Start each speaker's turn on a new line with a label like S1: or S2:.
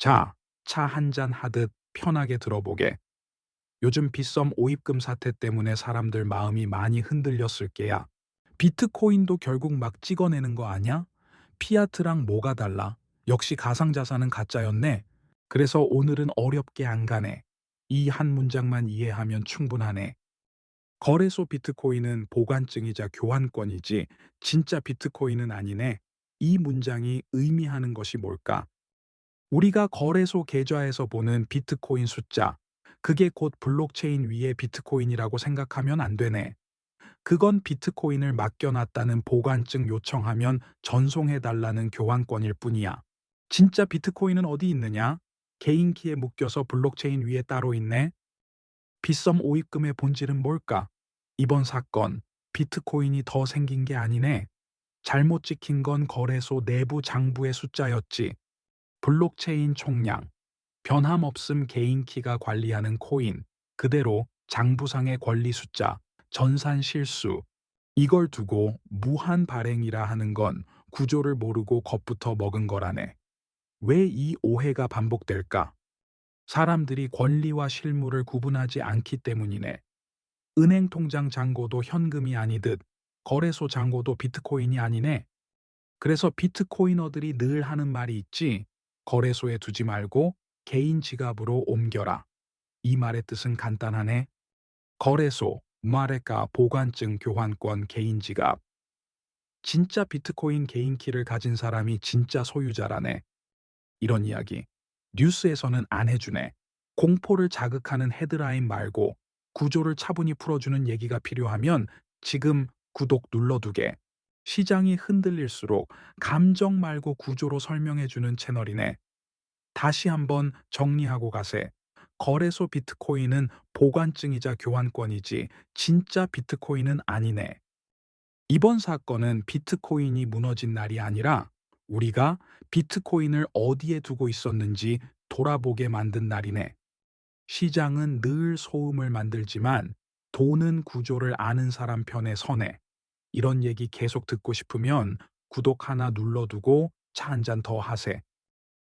S1: 자, 차 한 잔 하듯 편하게 들어보게. 요즘 빗썸 오입금 사태 때문에 사람들 마음이 많이 흔들렸을 게야. 비트코인도 결국 막 찍어내는 거 아냐? 피아트랑 뭐가 달라? 역시 가상자산은 가짜였네. 그래서 오늘은 어렵게 안 가네. 이 한 문장만 이해하면 충분하네. 거래소 비트코인은 보관증이자 교환권이지 진짜 비트코인은 아니네. 이 문장이 의미하는 것이 뭘까? 우리가 거래소 계좌에서 보는 비트코인 숫자, 그게 곧 블록체인 위의 비트코인이라고 생각하면 안 되네. 그건 비트코인을 맡겨놨다는 보관증 요청하면 전송해달라는 교환권일 뿐이야. 진짜 비트코인은 어디 있느냐? 개인 키에 묶여서 블록체인 위에 따로 있네. 빗썸 오입금의 본질은 뭘까? 이번 사건, 비트코인이 더 생긴 게 아니네. 잘못 찍힌 건 거래소 내부 장부의 숫자였지. 블록체인 총량, 변함없음 개인 키가 관리하는 코인, 그대로 장부상의 권리 숫자, 전산 실수. 이걸 두고 무한 발행이라 하는 건 구조를 모르고 겁부터 먹은 거라네. 왜 이 오해가 반복될까? 사람들이 권리와 실무를 구분하지 않기 때문이네. 은행 통장 잔고도 현금이 아니듯 거래소 잔고도 비트코인이 아니네. 그래서 비트코이너들이 늘 하는 말이 있지. 거래소에 두지 말고 개인 지갑으로 옮겨라. 이 말의 뜻은 간단하네. 거래소, 마레카 보관증 교환권 개인 지갑. 진짜 비트코인 개인 키를 가진 사람이 진짜 소유자라네. 이런 이야기. 뉴스에서는 안 해주네. 공포를 자극하는 헤드라인 말고 구조를 차분히 풀어주는 얘기가 필요하면 지금 구독 눌러두게. 시장이 흔들릴수록 감정 말고 구조로 설명해주는 채널이네. 다시 한번 정리하고 가세. 거래소 비트코인은 보관증이자 교환권이지 진짜 비트코인은 아니네. 이번 사건은 비트코인이 무너진 날이 아니라 우리가 비트코인을 어디에 두고 있었는지 돌아보게 만든 날이네. 시장은 늘 소음을 만들지만 돈은 구조를 아는 사람 편에 서네. 이런 얘기 계속 듣고 싶으면 구독 하나 눌러두고 차 한 잔 더 하세.